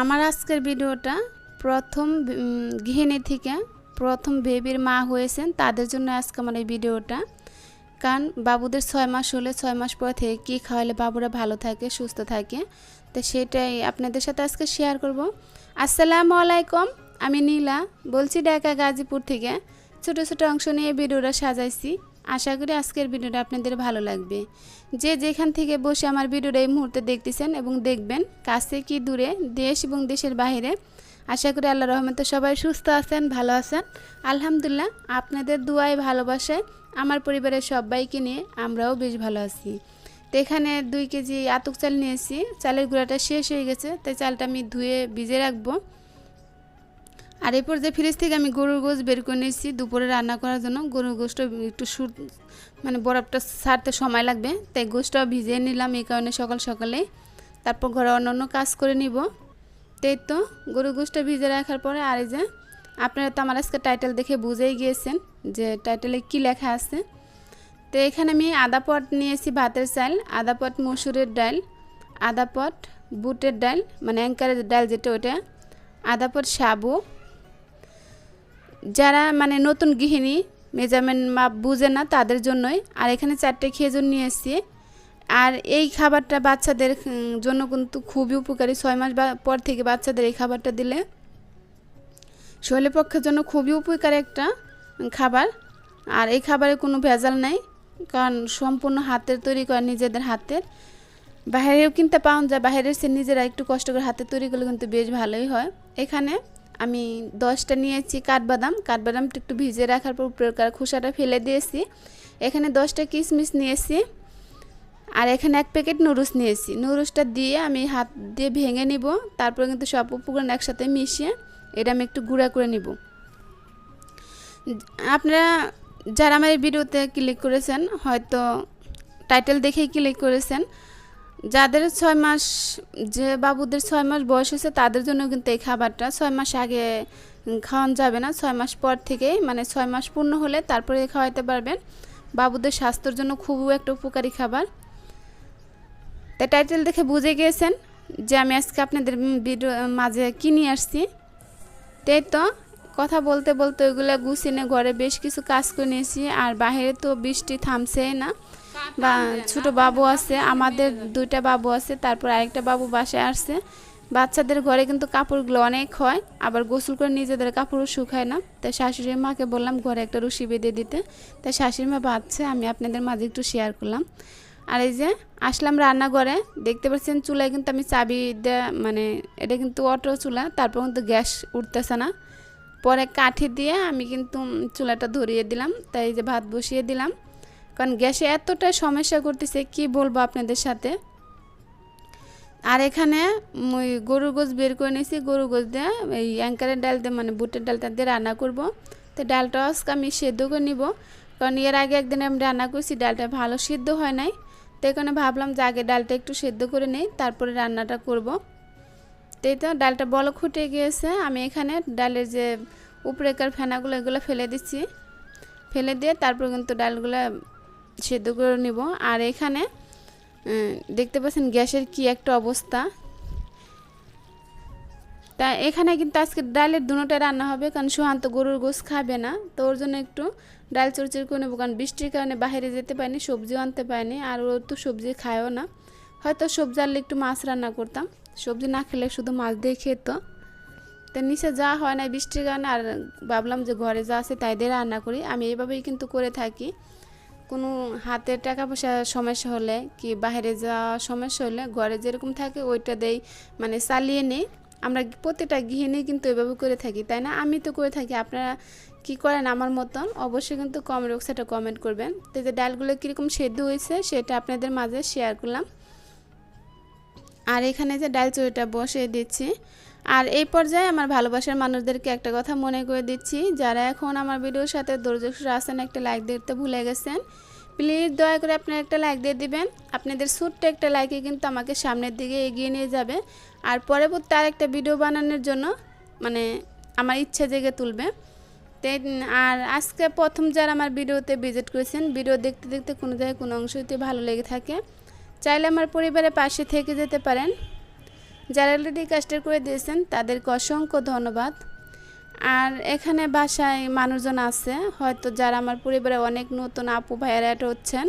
আমার আজকের ভিডিওটা প্রথম গৃহিণী থেকে প্রথম বেবির মা হয়েছেন, তাদের জন্য আজকে আমার এই ভিডিওটা। কারণ বাবুদের ছয় মাস হলে ছয় মাস পর থেকে কী খাওয়ালে বাবুরা ভালো থাকে, সুস্থ থাকে। তো সেটাই আপনাদের সাথে আজকে শেয়ার করব। আসসালামু আলাইকুম, আমি নীলা, বলছি ঢাকা গাজীপুর থেকে। ছোট ছোট অংশ নিয়ে ভিডিওটা সাজাইছি। আশা করি আজকের ভিডিওটা আপনাদের ভালো লাগবে। যে যেখান থেকে বসে আমার ভিডিওটা এই মুহূর্তে দেখতেছেন এবং দেখবেন, কাছে কি দূরে, দেশ এবং দেশের বাইরে আশা করি আল্লাহ রহমতে সবাই সুস্থ আছেন, ভালো আছেন। আলহামদুলিল্লাহ, আপনাদের দুয়ায়, ভালোবাসায়, আমার পরিবারের সবাইকে নিয়ে আমরাও বেশ ভালো আছি। তো এখানে দুই কেজি আতক চাল নিয়েছি, চালের গুঁড়াটা শেষ হয়ে গেছে, তাই চালটা আমি ধুয়ে ভিজে রাখব। আর এরপর যে ফ্রিজ থেকে আমি গরুর গোশ বের করে নিয়েছি। দুপুরে রান্না করার জন্য গরুর গোশটা একটু সুর মানে বরফটা ছাড়তে সময় লাগবে। তাই গোশটাও ভিজিয়ে নিলাম এই কারণে সকাল সকালে। তারপর ঘরে অন্য অন্য কাজ করে নিব। তাই তো, গরুর গোশটা ভিজে রাখার পরে আর এই যে, আপনারা তো আমার আজকে টাইটেল দেখে বুঝেই গিয়েছেন যে টাইটেলে কি লেখা আছে। তো এখানে আমি আদা পট নিয়েছি ভাতের চাল, আদা পট মসুরের ডাল, আদা পট বুটের ডাল মানে অ্যাঙ্কারের ডাল যেটা ওটা, আদা পট সাবু যারা মানে নতুন গৃহিণী, মেজারমেন্ট মাপ বুঝে না তাদের জন্যই। আর এখানে চারটে খেজুর নিয়ে এসেছি। আর এই খাবারটা বাচ্চাদের জন্য কিন্তু খুবই উপকারী। ছয় মাস পর থেকে বাচ্চাদের এই খাবারটা দিলে শরীরের পক্ষের জন্য খুবই উপকারী একটা খাবার। আর এই খাবারে কোনো ভেজাল নাই, কারণ সম্পূর্ণ হাতের তৈরি করা নিজেদের হাতের। বাইরেও কিনতে পাওয়া যায়, বাইরের সে নিজেরা একটু কষ্ট করে হাতে তৈরি করলে কিন্তু বেশ ভালোই হয়। এখানে আমি দশটা নিয়েছি কাঠবাদাম। কাঠবাদামটা একটু ভিজে রাখার পর উপরের খোসাটা ফেলে দিয়েছি। এখানে দশটা কিশমিশ নিয়েছি। আর এখানে এক প্যাকেট নুরুস নিয়েছি। নুডলসটা দিয়ে আমি হাত দিয়ে ভেঙে নিব। তারপরে কিন্তু সব উপকরণ একসাথে মিশিয়ে এটা আমি একটু গুঁড়া করে নিব। আপনারা যারা আমার এই ভিডিওতে ক্লিক করেছেন, হয়তো টাইটেল দেখেই ক্লিক করেছেন। যাদের ছয় মাস, যে বাবুদের ছয় মাস বয়স হয়েছে, তাদের জন্য কিন্তু এই খাবারটা ছয় মাস আগে খাওয়ানো যাবে না। ছয় মাস পর থেকেই মানে ছয় মাস পূর্ণ হলে তারপরে খাওয়াতে পারবেন। বাবুদের স্বাস্থ্যের জন্য খুবই একটা উপকারী খাবার। তাই টাইটেল দেখে বুঝে গিয়েছেন যে আমি আজকে আপনাদের ভিডিও মাঝে কি নিয়ে আসছি। তাই তো, কথা বলতে বলতে ওইগুলো গুছিয়ে ঘরে বেশ কিছু কাজ করে নিয়েছি, আর বাইরে তো বৃষ্টি থামছেই না। বা ছোট বাবু আছে, আমাদের দুইটা বাবু আছে, তারপর আরেকটা বাবু বাসায় আসছে। বাচ্চাদের ঘরে কিন্তু কাপড়গুলো অনেক হয়, আবার গোসল করে নিজেদের কাপড়ও শুকায় না। তাই শাশুড়ি মাকে বললাম, ঘরে একটা রুশি বেঁধে দিতে। তাই শাশুড়ি মা বাঁধছে আমি আপনাদের মাঝে একটু শেয়ার করলাম। আর এই যে আসলাম রান্নাঘরে, দেখতে পাচ্ছেন চুলায় কিন্তু আমি চাবি মানে এটা কিন্তু অটো চুলা, তারপর কিন্তু গ্যাস উঠতেছে না। পরে কাঠি দিয়ে আমি কিন্তু চুলাটা ধরিয়ে দিলাম, তাই যে ভাত বসিয়ে দিলাম। কারণ গ্যাসে এতটা সমস্যা করতেছে, কি বলব আপনাদের সাথে? আর এখানে ওই গরুর গোছ বের করে নিয়েছি, গরুর গোছ দিয়ে এই অ্যাঙ্কারের ডাল দিয়ে মানে বুটের ডালটা দিয়ে রান্না করব। তো ডালটা আজকে আমি সেদ্ধ করে নিব, কারণ এর আগে একদিন আমি রান্না করছি, ডালটা ভালো সিদ্ধ হয় নাই। তো এখানে ভাবলাম যে আগে ডালটা একটু সেদ্ধ করে নেই, তারপরে রান্নাটা করব। তো এই তো ডালটা বলক ফুটে গিয়েছে, আমি এখানে ডালের যে উপরেকার ফেনাগুলো, এগুলো ফেলে দিচ্ছি। ফেলে দিয়ে তারপর কিন্তু ডালগুলো সেদ্ধ করে নিব। আর এখানে দেখতে পাচ্ছেন গ্যাসের কি একটা অবস্থা। তা এখানে কিন্তু আজকে ডালের দুটোটা রান্না হবে, কারণ সুহান্ত গরুর গোস খাবে না। তো ওর জন্য একটু ডাল চড়চড় করে নেব, কারণ বৃষ্টির কারণে বাইরে যেতে পারিনি, সবজিও আনতে পারিনি, আর ও তো সবজি খায়ও না। হয়তো সবজি আনলে একটু মাছ রান্না করতাম। সবজি না খেলে শুধু মাছ দিয়ে খেত। তো নিচে যাওয়া হয় না বৃষ্টির কারণে, আর ভাবলাম যে ঘরে যা আছে তাই দিয়ে রান্না করি। আমি এইভাবেই কিন্তু করে থাকি। কোনো হাতের টাকা পয়সা সমস্যা হলে কি বাইরে যাওয়া সমস্যা হলে ঘরে যেরকম থাকে ওইটা দেই মানে চালিয়ে নিই। আমরা প্রতিটা গৃহিণী কিন্তু এভাবে করে থাকি, তাই না? আমি তো করে থাকি, আপনারা কি করেন আমার মতন অবশ্যই কিন্তু বক্সে একটা কমেন্ট করবেন। তো যে ডালগুলো কীরকম সেদ্ধ হয়েছে সেটা আপনাদের মাঝে শেয়ার করলাম। আর এখানে যে ডাল চুরিটা বসিয়ে দিচ্ছি আর এই পর্যায়ে আমার ভালোবাসার মানুষদেরকে একটা কথা মনে করে দিচ্ছি, যারা এখন আমার ভিডিওর সাথে ধৈর্য আছেন, একটা লাইক দিতে ভুলে গেছেন প্লিজ দয়া করে আপনারা একটা লাইক দিয়ে দিবেন। আপনাদের ছোট্ট একটা লাইকে কিন্তু আমাকে সামনের দিকে এগিয়ে নিয়ে যাবে। আর পরবর্তী আর একটা ভিডিও বানানোর জন্য মানে আমার ইচ্ছা জেগে তুলবে। আর আজকে প্রথম যারা আমার ভিডিওতে ভিজিট করেছেন, ভিডিও দেখতে দেখতে কোনো জায়গায় কোনো অংশতে ভালো লেগে থাকে, চাইলে আমার পরিবারের পাশে থেকে যেতে পারেন। যারা অলরেডি কাস্টার করে দিয়েছেন, তাদেরকে অসংখ্য ধন্যবাদ। আর এখানে বাসায় মানুষজন আছে, হয়তো যারা আমার পরিবারে অনেক নতুন আপু ভাইয়েরা হচ্ছেন,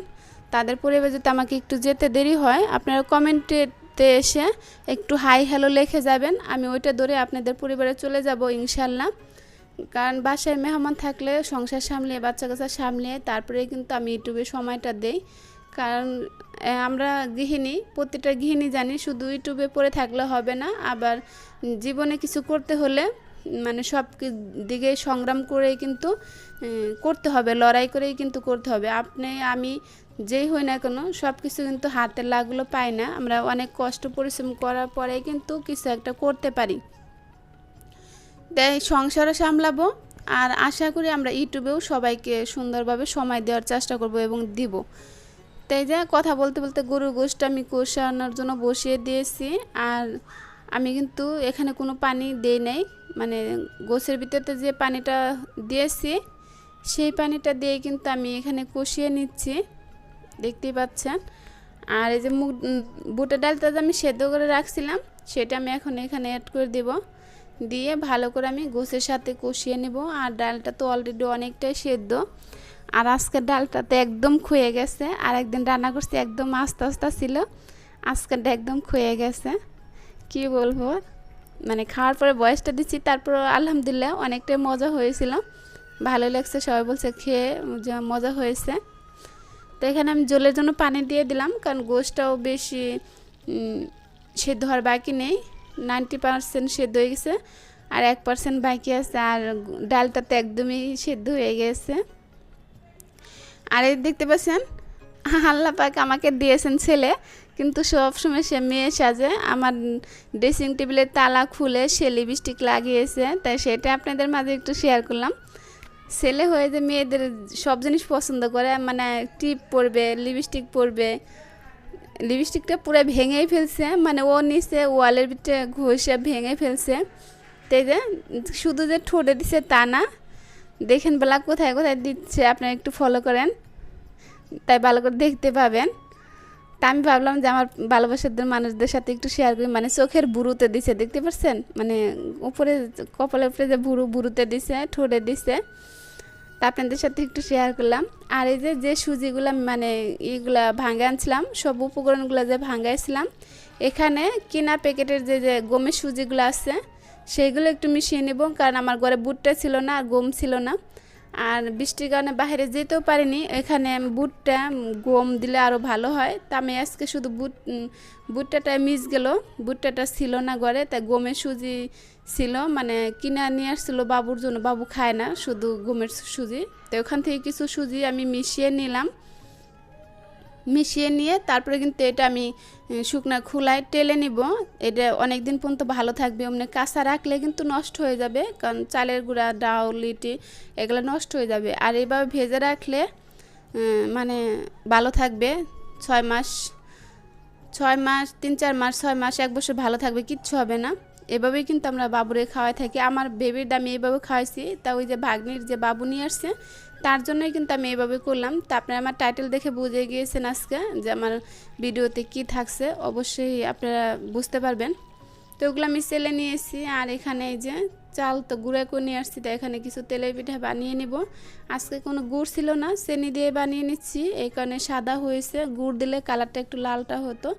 তাদের পরিবারে যদি আমাকে একটু যেতে দেরি হয়, আপনারা কমেন্টেতে এসে একটু হাই হ্যালো লিখে যাবেন, আমি ওইটা ধরে আপনাদের পরিবারে চলে যাব ইনশাল্লাহ। কারণ বাসায় মেহমান থাকলে সংসার সামলিয়ে, বাচ্চা কাচ্চা সামলিয়ে তারপরে কিন্তু আমি ইউটিউবে সময়টা দেই। কারণ আমরা গৃহিণী প্রতিটা গৃহিণী জানি শুধু ইউটিউবে পড়ে থাকলে হবে না, আবার জীবনে কিছু করতে হলে মানে সব দিকে সংগ্রাম করেই কিন্তু করতে হবে, লড়াই করেই কিন্তু করতে হবে। আপনি, আমি যেই হই না কেন সব কিছু কিন্তু হাতের লাগল পাই না। আমরা অনেক কষ্ট, পরিশ্রম করার পরে কিন্তু কিছু একটা করতে পারি। তাই সংসারও সামলাবো, আর আশা করি আমরা ইউটিউবেও সবাইকে সুন্দরভাবে সময় দেওয়ার চেষ্টা করব এবং দিব। তাই যে কথা বলতে বলতে গরুর গোষ্ঠটা আমি কষানোর জন্য বসিয়ে দিয়েছি। আর আমি কিন্তু এখানে কোনো পানি দেই নাই। মানে গোছের ভিতরে যে পানিটা দিয়েছি, সেই পানিটা দিয়ে কিন্তু আমি এখানে কষিয়ে নিচ্ছি। দেখতেই পাচ্ছেন? আর এই যে মুগ বুটের ডালটা যে আমি সেদ্ধ করে রাখছিলাম, সেটা আমি এখন এখানে অ্যাড করে দেব। দিয়ে ভালো করে আমি গোছের সাথে কষিয়ে নেব। আর ডালটা তো অলরেডি অনেকটাই সেদ্ধ। আর আজকের ডালটাতে একদম ক্ষয়ে গেছে। আর একদিন রান্না করছি একদম আস্তে আস্তে ছিল। আজকেরটা একদম ক্ষয়ে গেছে। কি বলব? মানে খাওয়ার পরে বয়সটা দিচ্ছি তারপর আলহামদুলিল্লাহ অনেকটাই মজা হয়েছিল। ভালো লাগছে, সবাই বলছে খেয়ে মজা হয়েছে। তো এখানে আমি জলের জন্য পানি দিয়ে দিলাম, কারণ গোশটাও বেশি সেদ্ধ হওয়ার বাকি নেই। নাইনটি পার্সেন্ট সেদ্ধ হয়ে গেছে, আর এক পার্সেন্ট বাকি আছে। আর ডালটা তো একদমই সেদ্ধ হয়ে গেছে। আর এই দেখতে পাচ্ছেন? আল্লাহ পাক আমাকে দিয়েছেন ছেলে, কিন্তু সব সময় সে মেয়ে সাজে। আমার ড্রেসিং টেবিলের তালা খুলে সে লিপস্টিক লাগিয়েছে, তাই সেটা আপনাদের মাঝে একটু শেয়ার করলাম। ছেলে হয়ে যে মেয়েদের সব জিনিস পছন্দ করে মানে টিপ পরবে লিপস্টিক পরবে লিপস্টিকটা পুরো ভেঙেই ফেলছে মানে ও নিচে ওয়ালের ভিতরে ঘষে ভেঙে ফেলছে। তাই যে শুধু যে ঠোঁটে দিছে তা না দেখেন বেলা কোথায় কোথায় দিচ্ছে, আপনারা একটু ফলো করেন, তাই ভালো করে দেখতে পাবেন। তা আমি ভাবলাম যে আমার ভালোবাসাদের মানুষদের সাথে একটু শেয়ার করি মানে চোখের বুড়ুতে দিছে, দেখতে পাচ্ছেন মানে উপরে, কপালের উপরে যে বুড়ু বুড়ুতে দিছে, ঠোঁটে দিছে। তা আপনাদের সাথে একটু শেয়ার করলাম। আর এই যে যে সুজিগুলো মানে ইগুলা ভাঙে আনছিলাম, সব উপকরণগুলো যে ভাঙাইছিলাম এখানে কিনা প্যাকেটের যে যে গমের সুজিগুলো আছে সেইগুলো একটু মিশিয়ে নেব, কারণ আমার ঘরে বুটটা ছিল না আর গম ছিল না। আর বৃষ্টির কারণে বাইরে যেতেও পারিনি। এখানে বুটটা গম দিলে আরও ভালো হয়। তা আমি আজকে শুধু বুট বুটটাটা মিস গেল। বুটটাটা ছিল না ঘরে, তাই গমের সুজি ছিল। মানে কিনে নিয়ে আসছিল বাবুর জন্য। বাবু খায় না, শুধু গমের সুজি। তো ওখান থেকে কিছু সুজি আমি মিশিয়ে নিলাম। মিশিয়ে নিয়ে তারপরে কিন্তু এটা আমি শুকনা খোলায় টেলে নিব। এটা অনেক দিন পর্যন্ত ভালো থাকবে, অমনি কাঁচা রাখলে কিন্তু নষ্ট হয়ে যাবে, কারণ চালের গুঁড়া ডাউল লিটি এগুলো নষ্ট হয়ে যাবে। আর এইভাবে ভেজে রাখলে মানে ভালো থাকবে। ছয় মাস ছয় মাস, তিন চার মাস, ছয় মাস, এক বছর ভালো থাকবে, কিচ্ছু হবে না। এভাবেই কিন্তু আমরা বাবুরে খাওয়াই থাকি। আমার বেবির দামি এইভাবে খাওয়াইছি। তা ওই যে ভাগ্নির যে বাবু নিয়ে আসছে তার জন্যই কিন্তু আমি এইভাবে করলাম। তা আপনারা আমার টাইটেল দেখে বুঝে গিয়েছেন আজকে যে আমার ভিডিওতে কি থাকছে, অবশ্যই আপনারা বুঝতে পারবেন। তো ওগুলো আমি সেলে নিয়ে এসেছি আর এখানে এই যে চাল তো গুঁড়া করে নিয়ে আসছি, তো এখানে কিছু তেলের পিঠা বানিয়ে নিব। আজকে কোনো গুড় ছিল না, চেনি দিয়ে বানিয়ে নিচ্ছি। এই কারণে সাদা হয়েছে, গুড় দিলে কালারটা একটু লালটা হতো।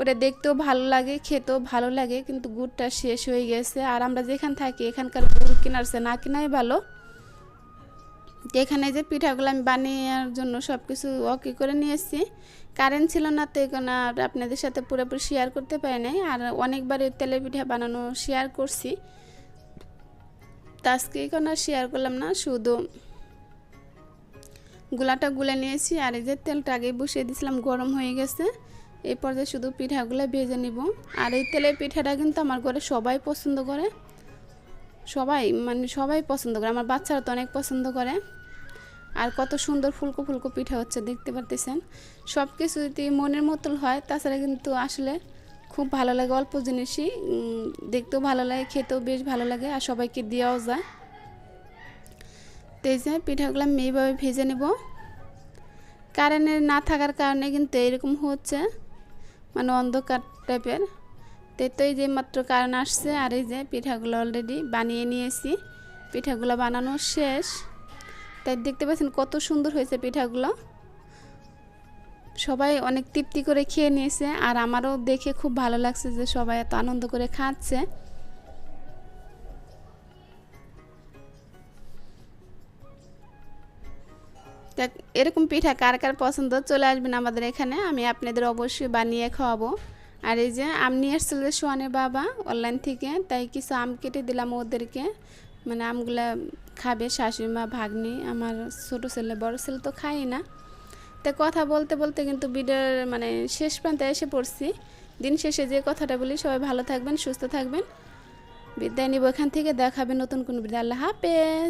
ওটা দেখতেও ভালো লাগে, খেতেও ভালো লাগে, কিন্তু গুড়টা শেষ হয়ে গেছে। আর আমরা যেখানে থাকি, এখানকার গুড় কেনারছে না কেনাই ভালো। তো এখানে যে পিঠাগুলো আমি বানিয়ার জন্য সব কিছু ওকে করে নিয়ে এসেছি কারেন্ট ছিল না তো এখানে আপনাদের সাথে পুরোপুরি শেয়ার করতে পারি নাই। আর অনেকবার এই তেলের পিঠা বানানো শেয়ার করছি। তো আজকে এখানে আর শেয়ার করলাম না, শুধু গুলাটা গুলে নিয়েছি। আর এই যে তেলটা আগে বসিয়ে দিয়েছিলাম, গরম হয়ে গেছে। এই পর্যায়ে শুধু পিঠাগুলো ভেজে নিব। আর এই তেলের পিঠাটা কিন্তু আমার ঘরে সবাই পছন্দ করে। সবাই মানে সবাই পছন্দ করে, আমার বাচ্চারা তো অনেক পছন্দ করে। আর কত সুন্দর ফুলকো ফুলকো পিঠা হচ্ছে, দেখতে পারতেছেন। সব কিছু যদি মনের মতন হয়, তাছাড়া কিন্তু আসলে খুব ভালো লাগে, অল্প জিনিসই দেখতেও ভালো লাগে, খেতেও বেশ ভালো লাগে, আর সবাইকে দেওয়াও যায়। তো যে পিঠাগুলো আমি এইভাবে ভেজে নেব। কারেন্টের না থাকার কারণে কিন্তু এরকম হচ্ছে মানে অন্ধকার টাইপের তো এই যে মাত্র কারণ আসছে, আর এই যে পিঠাগুলো অলরেডি বানিয়ে নিয়েছি। পিঠাগুলো বানানো শেষ। তাই দেখতে পাচ্ছেন কত সুন্দর হয়েছে পিঠাগুলো। সবাই অনেক তৃপ্তি করে খেয়ে নিয়েছে, আর আমারও দেখে খুব ভালো লাগছে যে সবাই এত আনন্দ করে খাচ্ছে। এরকম পিঠা কার কার পছন্দ? চলে আসবেন আমাদের এখানে, আমি আপনাদের অবশ্যই বানিয়ে খাওয়াবো। আর এই যে আম নিয়ে এসেছিল সোয়ানের বাবা অনলাইন থেকে, তাই কিছু আম কেটে দিলাম ওদেরকে। মানে আমগুলা খাবে শাশুড়ি মা, ভাগ্নি, আমার ছোটো ছেলে, বড় ছেলে তো খাই না। তো কথা বলতে বলতে কিন্তু ভিডিওর মানে শেষ প্রান্তে এসে পড়ছি। দিন শেষে যে কথাটা বলি, সবাই ভালো থাকবেন, সুস্থ থাকবেন। বিদ্যায় নিব এখান থেকে, দেখাবে নতুন কোনো বিদায়। আল্লাহ হাফেজ।